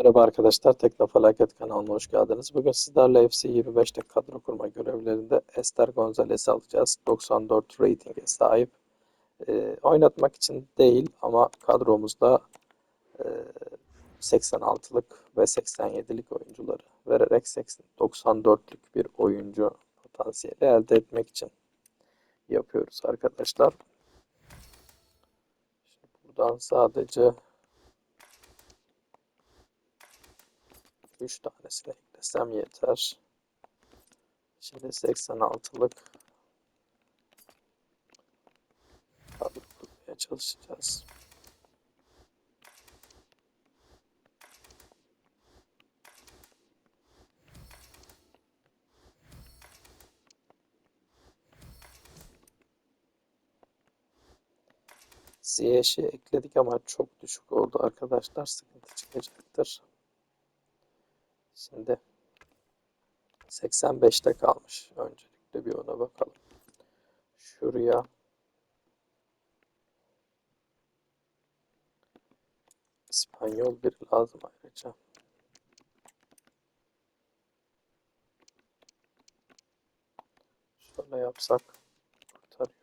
Merhaba arkadaşlar, Teknofelaket kanalına hoş geldiniz. Bugün sizlerle FC 25'te kadro kurma görevlerinde Ester Gonzalez'i alacağız. 94 ratinge sahip. Ee, oynatmak için değil ama kadromuzda e, 86'lık ve 87'lik oyuncuları vererek 80, 94'lük bir oyuncu potansiyeli elde etmek için yapıyoruz arkadaşlar. Şimdi buradan sadece 3 tanesini eklesem yeter. Şimdi 86'lık kadro kurmaya çalışacağız. Ziyech'i ekledik ama çok düşük oldu arkadaşlar. Sıkıntı çıkacaktır. Şimdi 85'te kalmış. Öncelikle bir ona bakalım. Şuraya İspanyol biri lazım ayrıca. Şöyle yapsak kurtarıyor.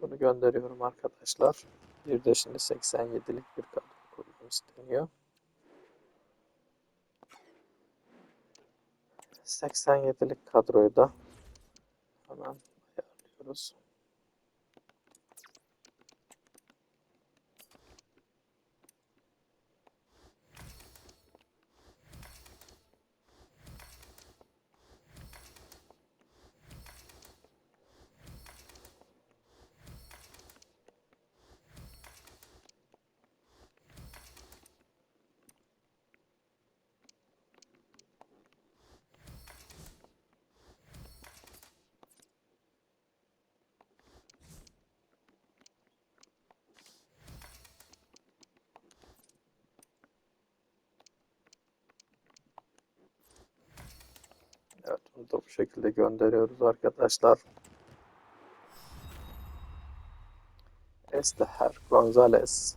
Bunu gönderiyorum arkadaşlar. Bir de şimdi 87'lik bir kadro kurmam isteniyor. 87'lik kadroyu da hemen ayarlıyoruz. Evet, bunu da bu şekilde gönderiyoruz arkadaşlar. Esteher Gonzalez